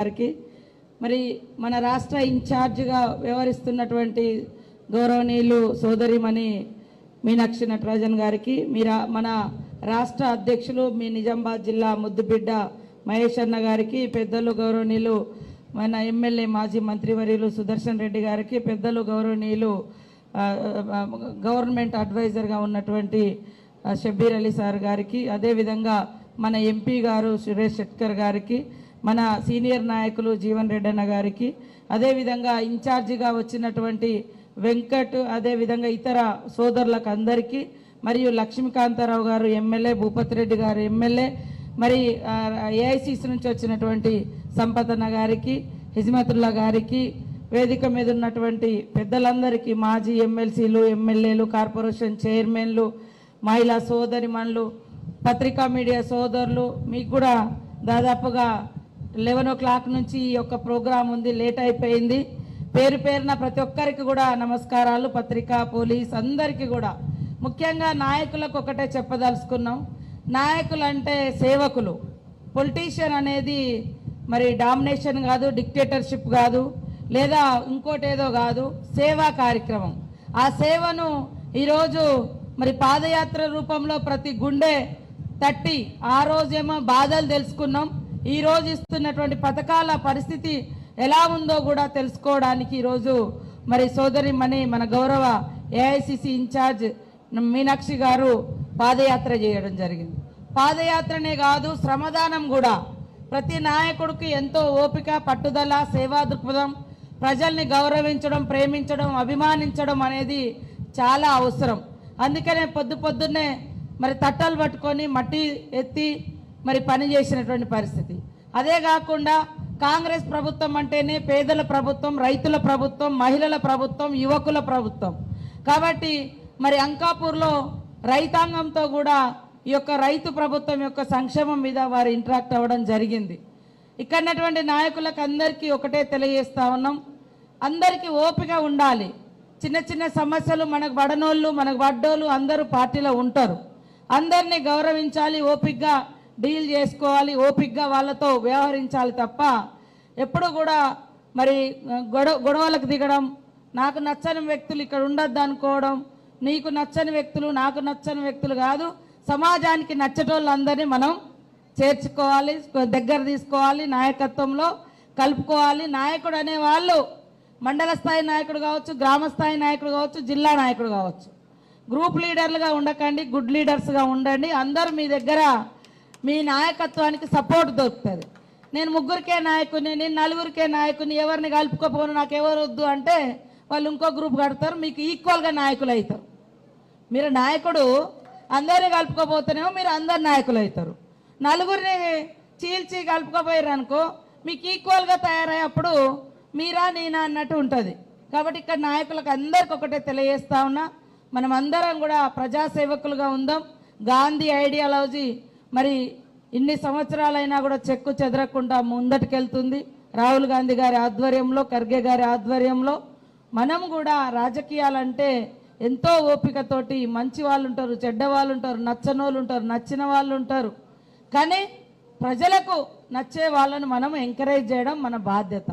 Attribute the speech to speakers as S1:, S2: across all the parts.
S1: గారికి. మరి మన రాష్ట్ర ఇన్ఛార్జ్గా వ్యవహరిస్తున్నటువంటి గౌరవనీయులు సోదరిమణి మీనాక్షి నటరాజన్ గారికి మీరా మన రాష్ట్ర అధ్యక్షులు మీ నిజామాబాద్ జిల్లా ముద్దుబిడ్డ మహేష్ అన్న గారికి పెద్దలు గౌరవనీయులు మన ఎమ్మెల్యే మాజీ మంత్రివర్యులు సుదర్శన్ రెడ్డి గారికి పెద్దలు గౌరవనీయులు గవర్నమెంట్ అడ్వైజర్గా ఉన్నటువంటి షబ్బీర్ అలీ సార్ గారికి అదేవిధంగా మన ఎంపీ గారు సురేష్ శెట్కర్ గారికి మన సీనియర్ నాయకులు జీవన్ రెడ్డన్న గారికి అదేవిధంగా ఇన్ఛార్జిగా వచ్చినటువంటి వెంకట్ అదేవిధంగా ఇతర సోదరులకు అందరికీ మరియు లక్ష్మీకాంతారావు గారు ఎమ్మెల్యే భూపతి రెడ్డి గారు ఎమ్మెల్యే మరి ఏఐసిసి నుంచి వచ్చినటువంటి సంపతన్న గారికి హిజ్మతుల్లా గారికి వేదిక మీద ఉన్నటువంటి పెద్దలందరికీ మాజీ ఎమ్మెల్సీలు ఎమ్మెల్యేలు కార్పొరేషన్ చైర్మన్లు మహిళా సోదరిమణులు పత్రికా మీడియా సోదరులు మీకు కూడా దాదాపుగా లెవెన్ ఓ క్లాక్ నుంచి ఈ యొక్క ప్రోగ్రాం ఉంది లేట్ అయిపోయింది. పేరు పేరున ప్రతి ఒక్కరికి కూడా నమస్కారాలు పత్రికా పోలీస్ అందరికీ కూడా. ముఖ్యంగా నాయకులకు ఒకటే చెప్పదలుచుకున్నాం. నాయకులు అంటే సేవకులు. పొలిటీషియన్ అనేది మరి డామినేషన్ కాదు డిక్టేటర్షిప్ కాదు లేదా ఇంకోటేదో కాదు సేవా కార్యక్రమం. ఆ సేవను ఈరోజు మరి పాదయాత్ర రూపంలో ప్రతి గుండె తట్టి ఆ రోజేమో బాధలు తెలుసుకున్నాం. ఈరోజు ఇస్తున్నటువంటి పథకాల పరిస్థితి ఎలా ఉందో కూడా తెలుసుకోవడానికి ఈరోజు మరి సోదరి మణి మన గౌరవ ఏఐసిసి ఇన్ఛార్జ్ మీనాక్షి గారు పాదయాత్ర చేయడం జరిగింది. పాదయాత్రనే కాదు శ్రమదానం కూడా. ప్రతి నాయకుడికి ఎంతో ఓపిక పట్టుదల సేవా దృక్పథం ప్రజల్ని గౌరవించడం ప్రేమించడం అభిమానించడం అనేది చాలా అవసరం. అందుకనే పొద్దు పొద్దున్నే మరి తట్టలు పట్టుకొని మట్టి ఎత్తి మరి పని చేసినటువంటి పరిస్థితి. అదే కాకుండా కాంగ్రెస్ ప్రభుత్వం అంటేనే పేదల ప్రభుత్వం రైతుల ప్రభుత్వం మహిళల ప్రభుత్వం యువకుల ప్రభుత్వం. కాబట్టి మరి అంకాపూర్లో రైతాంగంతో కూడా ఈ యొక్క రైతు ప్రభుత్వం యొక్క సంక్షేమం మీద వారు ఇంటరాక్ట్ అవ్వడం జరిగింది. ఇక్కడటువంటి నాయకులకు అందరికీ ఒకటే తెలియజేస్తా ఉన్నాం. అందరికీ ఓపిక ఉండాలి. చిన్న చిన్న సమస్యలు మనకు పడనోళ్ళు మనకు పడ్డోళ్ళు అందరూ పార్టీలో ఉంటారు. అందరినీ గౌరవించాలి ఓపికగా డీల్ చేసుకోవాలి ఓపిక్గా వాళ్ళతో వ్యవహరించాలి తప్ప ఎప్పుడు కూడా మరి గొడవ గొడవలకు దిగడం నాకు నచ్చని వ్యక్తులు ఇక్కడ ఉండొద్దు అనుకోవడం నీకు నచ్చని వ్యక్తులు నాకు నచ్చని వ్యక్తులు కాదు సమాజానికి నచ్చటోళ్ళందరినీ మనం చేర్చుకోవాలి దగ్గర తీసుకోవాలి నాయకత్వంలో కలుపుకోవాలి. నాయకుడు అనే వాళ్ళు మండల స్థాయి నాయకుడు కావచ్చు గ్రామ స్థాయి నాయకుడు కావచ్చు జిల్లా నాయకుడు కావచ్చు. గ్రూప్ లీడర్లుగా ఉండకండి గుడ్ లీడర్స్గా ఉండండి. అందరూ మీ దగ్గర మీ నాయకత్వానికి సపోర్ట్ దొరుకుతుంది. నేను ముగ్గురికే నాయకుని నేను నలుగురికే నాయకుని ఎవరిని కలుపుకోపోను నాకు ఎవరు వద్దు అంటే వాళ్ళు ఇంకో గ్రూప్ కడతారు మీకు ఈక్వల్గా నాయకులు అవుతారు మీరు నాయకుడు అందరిని కలుపుకోపోతేనేమో మీరు అందరు నాయకులు అవుతారు నలుగురిని చీల్చి కలుపుకోపోయారు అనుకో మీకు ఈక్వల్గా తయారయ్యేప్పుడు మీరా నేనా అన్నట్టు ఉంటుంది. కాబట్టి ఇక్కడ నాయకులకు అందరికి ఒకటే తెలియజేస్తా ఉన్నా మనం అందరం కూడా ప్రజాసేవకులుగా ఉందాం. గాంధీ ఐడియాలజీ మరి ఇన్ని సంవత్సరాలైనా కూడా చెక్కు చెదరకుండా ముందటికెళ్తుంది. రాహుల్ గాంధీ గారి ఆధ్వర్యంలో ఖర్గే గారి ఆధ్వర్యంలో మనం కూడా రాజకీయాలంటే ఎంతో ఓపికతోటి మంచి వాళ్ళు ఉంటారు చెడ్డ వాళ్ళు ఉంటారు నచ్చని వాళ్ళు ఉంటారు నచ్చిన వాళ్ళు ఉంటారు కానీ ప్రజలకు నచ్చే వాళ్ళను మనం ఎంకరేజ్ చేయడం మన బాధ్యత.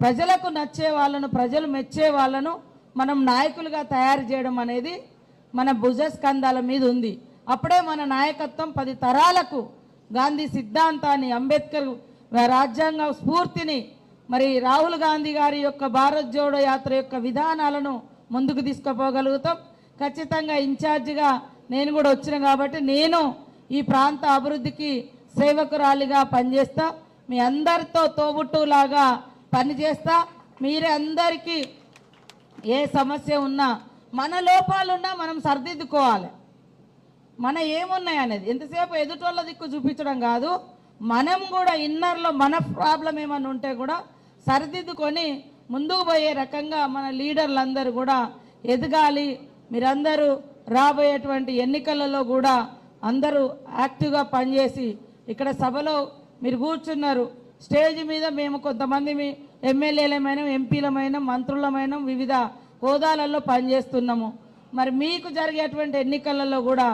S1: ప్రజలకు నచ్చే వాళ్ళను ప్రజలు మెచ్చే వాళ్ళను మనం నాయకులుగా తయారు చేయడం అనేది మన భుజ స్కంధాల మీద ఉంది. అప్పుడే మన నాయకత్వం పది తరాలకు గాంధీ సిద్ధాంతాన్ని అంబేద్కర్ రాజ్యాంగ స్ఫూర్తిని మరి రాహుల్ గాంధీ గారి యొక్క భారత్ జోడో యాత్ర యొక్క విధానాలను ముందుకు తీసుకుపోగలుగుతాం. ఖచ్చితంగా ఇన్ఛార్జిగా నేను కూడా వచ్చిన కాబట్టి నేను ఈ ప్రాంత అభివృద్ధికి సేవకురాలిగా పనిచేస్తా. మీ అందరితో తోబుట్టులాగా పనిచేస్తా. మీరే అందరికీ ఏ సమస్య ఉన్నా మన లోపాలున్నా మనం సరిదిద్దుకోవాలి. మన ఏమున్నాయి అనేది? ఎంతసేపు ఎదుటోళ్ళ దిక్కు చూపించడం కాదు మనం కూడా ఇన్నర్లో మన ప్రాబ్లం ఏమైనా ఉంటే కూడా సరిదిద్దుకొని ముందుకు పోయే రకంగా మన లీడర్లందరూ కూడా ఎదగాలి. మీరందరూ రాబోయేటువంటి ఎన్నికలలో కూడా అందరూ యాక్టివ్గా పనిచేసి ఇక్కడ సభలో మీరు కూర్చున్నారు. స్టేజ్ మీద మేము కొంతమంది మీ ఎమ్మెల్యేలమైన ఎంపీలమైన మంత్రులమైన వివిధ హోదాలలో పనిచేస్తున్నాము. మరి మీకు జరిగేటువంటి ఎన్నికలలో కూడా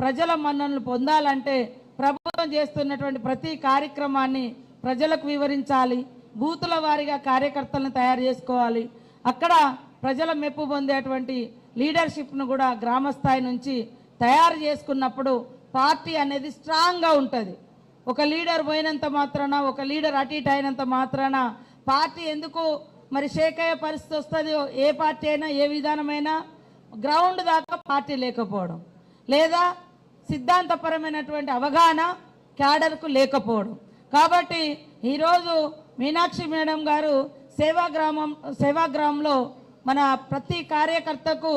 S1: ప్రజల మన్ననలు పొందాలంటే ప్రభుత్వం చేస్తున్నటువంటి ప్రతి కార్యక్రమాన్ని ప్రజలకు వివరించాలి బూతుల వారీగా కార్యకర్తలను తయారు చేసుకోవాలి. అక్కడ ప్రజల మెప్పు పొందేటువంటి లీడర్షిప్ను కూడా గ్రామ స్థాయి నుంచి తయారు చేసుకున్నప్పుడు పార్టీ అనేది స్ట్రాంగ్గా ఉంటుంది. ఒక లీడర్ పోయినంత మాత్రాన ఒక లీడర్ అటు ఇటు అయినంత మాత్రాన పార్టీ ఎందుకు మరి షేక్ అయ్యే పరిస్థితి వస్తుంది? ఏ పార్టీ అయినా ఏ విధానమైనా గ్రౌండ్ దాకా పార్టీ లేకపోవడం. లేదా సిద్ధాంతపరమైనటువంటి అవగాహన క్యాడర్కు లేకపోవడం. కాబట్టి ఈరోజు మీనాక్షి మేడం గారు సేవాగ్రామం సేవాగ్రామంలో మన ప్రతి కార్యకర్తకు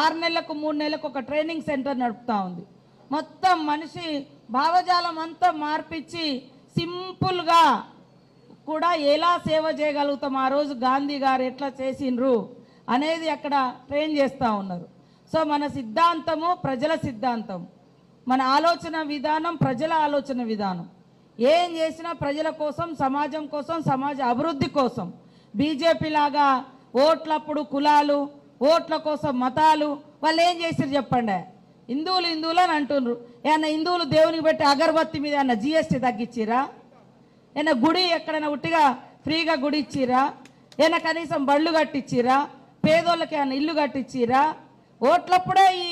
S1: ఆరు నెలలకు మూడు నెలలకు ఒక ట్రైనింగ్ సెంటర్ నడుపుతా ఉంది. మొత్తం మనిషి భావజాలం అంతా మార్పిచ్చి సింపుల్గా కూడా ఎలా సేవ చేయగలుగుతాం ఆ రోజు గాంధీ గారు ఎట్లా చేసిండ్రు అనేది అక్కడ ట్రైన్ చేస్తూ ఉన్నారు. సో మన సిద్ధాంతము ప్రజల సిద్ధాంతం. మన ఆలోచన విధానం ప్రజల ఆలోచన విధానం. ఏం చేసినా ప్రజల కోసం సమాజం కోసం సమాజ అభివృద్ధి కోసం. బీజేపీ లాగా ఓట్లప్పుడు కులాలు ఓట్ల కోసం మతాలు వాళ్ళు ఏం చేసారు చెప్పండి? హిందువులు హిందువులు అని అంటుండ్రు. ఏమన్నా హిందువులు దేవునికి పెట్టి అగరబత్తి మీద ఏమన్నా జిఎస్టీ తగ్గించిరా ఏమన్నా గుడి ఎక్కడైనా ఉట్టిగా ఫ్రీగా గుడి ఇచ్చిరా? ఏమన్నా కనీసం బళ్ళు కట్టించిరా పేదోళ్ళకి ఏమన్నా ఇల్లు కట్టించిరా ఓట్లప్పుడే ఈ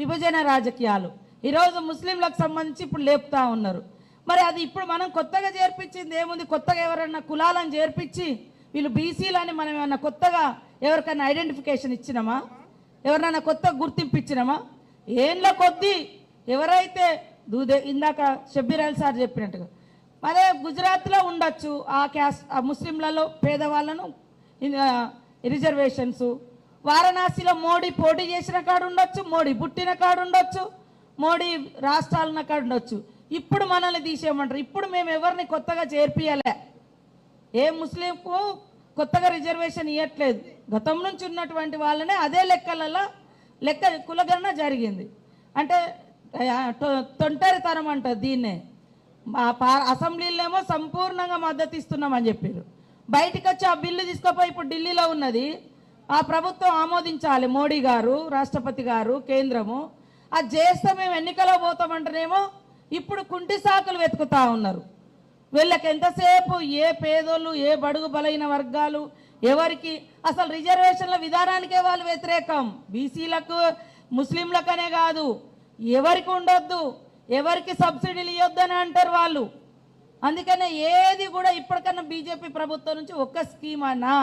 S1: విభజన రాజకీయాలు. ఈరోజు ముస్లింలకు సంబంధించి ఇప్పుడు లేపుతా ఉన్నారు. మరి అది ఇప్పుడు మనం కొత్తగా చేర్పించింది ఏముంది? కొత్తగా ఎవరైనా కులాలను చేర్పించి వీళ్ళు బీసీలని మనం ఏమన్నా కొత్తగా ఎవరికైనా ఐడెంటిఫికేషన్ ఇచ్చినామా? ఎవరినైనా కొత్త గుర్తింపు ఇచ్చినామా ఏండ్ల కొద్దీ ఎవరైతే దూదే ఇందాక షబ్బీర్ అల్ సార్ చెప్పినట్టుగా అదే గుజరాత్లో ఉండొచ్చు ఆ క్యాస్ట్ ఆ ముస్లింలలో పేదవాళ్ళను రిజర్వేషన్స్. వారణాసిలో మోడీ పోటీ చేసిన కాడు ఉండొచ్చు మోడీ పుట్టిన కాడు ఉండొచ్చు మోడీ రాష్ట్రాలను అక్కడ ఉండొచ్చు. ఇప్పుడు మనల్ని తీసేయమంటారు. ఇప్పుడు మేము ఎవరిని కొత్తగా చేర్పియలే ఏ ముస్లింకు కొత్తగా రిజర్వేషన్ ఇవ్వట్లేదు గతం నుంచి ఉన్నటువంటి వాళ్ళనే అదే లెక్కలలో లెక్క కులగణన జరిగింది. అంటే తొంటరితనం అంటారు దీన్నే. మా సంపూర్ణంగా మద్దతు ఇస్తున్నామని చెప్పారు బయటికి వచ్చి ఆ బిల్లు తీసుకుపోయి ఇప్పుడు ఢిల్లీలో ఉన్నది. ఆ ప్రభుత్వం ఆమోదించాలి మోడీ గారు రాష్ట్రపతి గారు కేంద్రము. అది చేస్తే మేము ఎన్నికలో పోతామంటేనేమో ఇప్పుడు కుంటి సాకులు వెతుకుతా ఉన్నారు. వీళ్ళకి ఎంతసేపు ఏ పేదోళ్ళు ఏ బడుగు బలైన వర్గాలు ఎవరికి అసలు రిజర్వేషన్ల విధానానికే వాళ్ళు వ్యతిరేకం. బీసీలకు ముస్లింలకనే కాదు ఎవరికి ఉండొద్దు ఎవరికి సబ్సిడీలు ఇవ్వద్దని అంటారు వాళ్ళు. అందుకనే ఏది కూడా ఇప్పటికన్నా బీజేపీ ప్రభుత్వం నుంచి ఒక్క స్కీమ్ అన్నా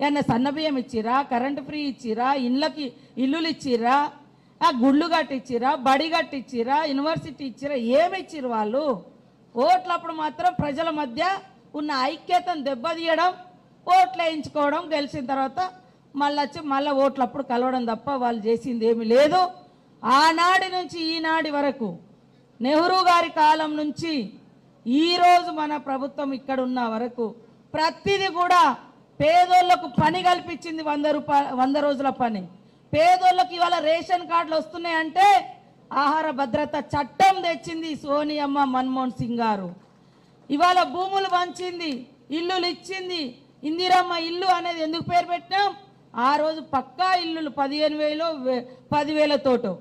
S1: ఏమన్నా సన్నబియ్యం ఇచ్చిరా కరెంటు ఫ్రీ ఇచ్చిరా ఇళ్ళకి ఇల్లులు ఇచ్చిరా? ఆ గుళ్ళు కట్టించిరా బడి కట్టించిరా యూనివర్సిటీ ఇచ్చిరా ఏమి ఇచ్చిరు వాళ్ళు? ఓట్లప్పుడు మాత్రం ప్రజల మధ్య ఉన్న ఐక్యతను దెబ్బతీయడం ఓట్లు వేయించుకోవడం గెలిచిన తర్వాత మళ్ళీ వచ్చి మళ్ళీ ఓట్లప్పుడు కలవడం తప్ప వాళ్ళు చేసింది ఏమీ లేదు. ఆనాటి నుంచి ఈనాటి వరకు నెహ్రూ గారి కాలం నుంచి ఈరోజు మన ప్రభుత్వం ఇక్కడ ఉన్న వరకు ప్రతిదీ కూడా పేదోళ్ళకు పని కల్పించింది వంద రూపాయ వంద రోజుల పని. పేదోళ్ళకి ఇవాళ రేషన్ కార్డులు వస్తున్నాయంటే ఆహార భద్రత చట్టం తెచ్చింది సోనియమ్మ మన్మోహన్ సింగ్ గారు. ఇవాళ భూములు పంచింది ఇల్లులు ఇచ్చింది ఇందిరమ్మ ఇల్లు అనేది ఎందుకు పేరు పెట్టినాం? ఆ రోజు పక్కా ఇల్లులు పదిహేను వేలు పదివేలతోటో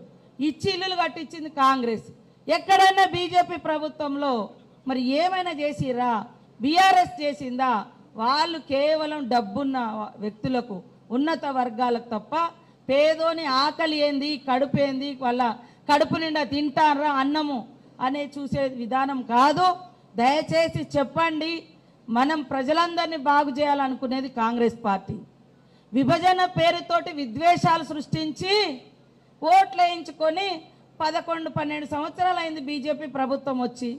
S1: ఇచ్చి ఇల్లులు కట్టించింది కాంగ్రెస్. ఎక్కడైనా బీజేపీ ప్రభుత్వంలో మరి ఏమైనా చేసిరా బీఆర్ఎస్ చేసిందా? వాళ్ళు కేవలం డబ్బున్న వ్యక్తులకు ఉన్నత వర్గాలకు తప్ప పేదోని ఆకలి ఏంది కడుపు ఏంది వాళ్ళ కడుపు నిండా తింటారా అన్నము అనే చూసే విధానం కాదు. దయచేసి చెప్పండి మనం ప్రజలందరినీ బాగు చేయాలనుకునేది కాంగ్రెస్ పార్టీ. విభజన పేరుతోటి విద్వేషాలు సృష్టించి ఓట్లు వేయించుకొని పదకొండు పన్నెండు సంవత్సరాలు అయింది బీజేపీ ప్రభుత్వం వచ్చి.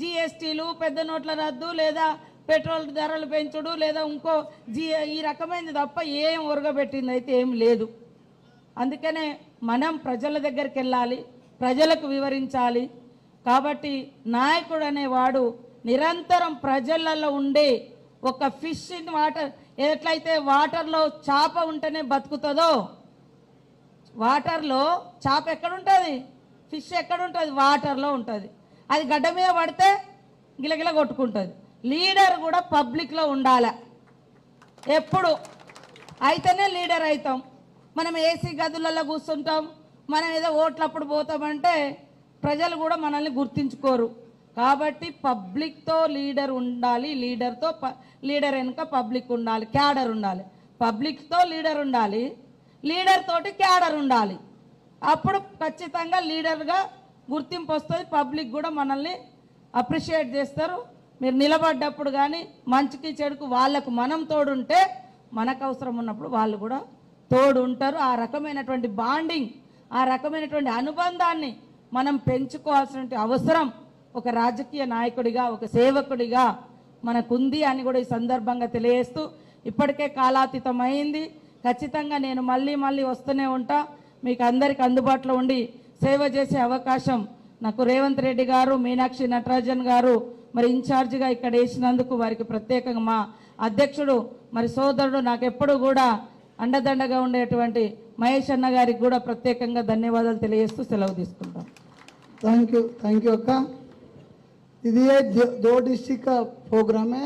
S1: జిఎస్టీలు పెద్ద నోట్ల రద్దు లేదా పెట్రోల్ ధరలు పెంచుడు లేదా ఇంకో జీ ఈ రకమైనది తప్ప ఏం ఉరగబెట్టింది అయితే ఏం లేదు. అందుకనే మనం ప్రజల దగ్గరికి వెళ్ళాలి ప్రజలకు వివరించాలి. కాబట్టి నాయకుడు అనేవాడు నిరంతరం ప్రజలలో ఉండే ఒక ఫిష్ ఇన్ వాటర్ ఎట్లయితే వాటర్లో చేప ఉంటేనే బతుకుతుందో వాటర్లో చేప ఎక్కడ ఉంటుంది ఫిష్ ఎక్కడ ఉంటుంది వాటర్లో ఉంటుంది. అది గడ్డ మీద పడితే గిలగిల కొట్టుకుంటుంది. లీడర్ కూడా పబ్లిక్లో ఉండాలి. ఎప్పుడు? అయితేనే లీడర్ అవుతాం మనం ఏసీ గదులలో కూర్చుంటాం. మనం ఏదో ఓట్లప్పుడు పోతామంటే ప్రజలు కూడా మనల్ని గుర్తించుకోరు. కాబట్టి పబ్లిక్తో లీడర్ ఉండాలి లీడర్తో ప- లీడర్ వెనుక పబ్లిక్ ఉండాలి క్యాడర్ ఉండాలి. పబ్లిక్తో లీడర్ ఉండాలి లీడర్ తోటి క్యాడర్ ఉండాలి. అప్పుడు ఖచ్చితంగా లీడర్గా గుర్తింపు వస్తుంది పబ్లిక్ కూడా మనల్ని అప్రిషియేట్ చేస్తారు. మీరు నిలబడ్డప్పుడు కానీ మంచికి చెడుకు వాళ్ళకు మనం తోడుంటే మనకు అవసరం ఉన్నప్పుడు వాళ్ళు కూడా తోడు ఉంటారు. ఆ రకమైనటువంటి బాండింగ్ ఆ రకమైనటువంటి అనుబంధాన్ని మనం పెంచుకోవాల్సిన అవసరం ఒక రాజకీయ నాయకుడిగా ఒక సేవకుడిగా మనకుంది అని కూడా ఈ సందర్భంగా తెలియజేస్తూ ఇప్పటికే కాలాతీతం అయింది ఖచ్చితంగా నేను మళ్ళీ మళ్ళీ వస్తూనే ఉంటా. మీకు అందరికి అందుబాటులో ఉండి సేవ చేసే అవకాశం నాకు రేవంత్ రెడ్డి గారు మీనాక్షి నటరాజన్ గారు మరి ఇన్ఛార్జిగా ఇక్కడ వేసినందుకు వారికి ప్రత్యేకంగా మా అధ్యక్షుడు మరి సోదరుడు నాకు ఎప్పుడు కూడా అండదండగా ఉండేటువంటి మహేష్ అన్న గారికి కూడా ప్రత్యేకంగా ధన్యవాదాలు తెలియజేస్తూ సెలవు తీసుకుంటాం.
S2: థ్యాంక్ యూ థ్యాంక్ యూ అక్క. ఇది దో డిస్టిక్ ప్రోగ్రామే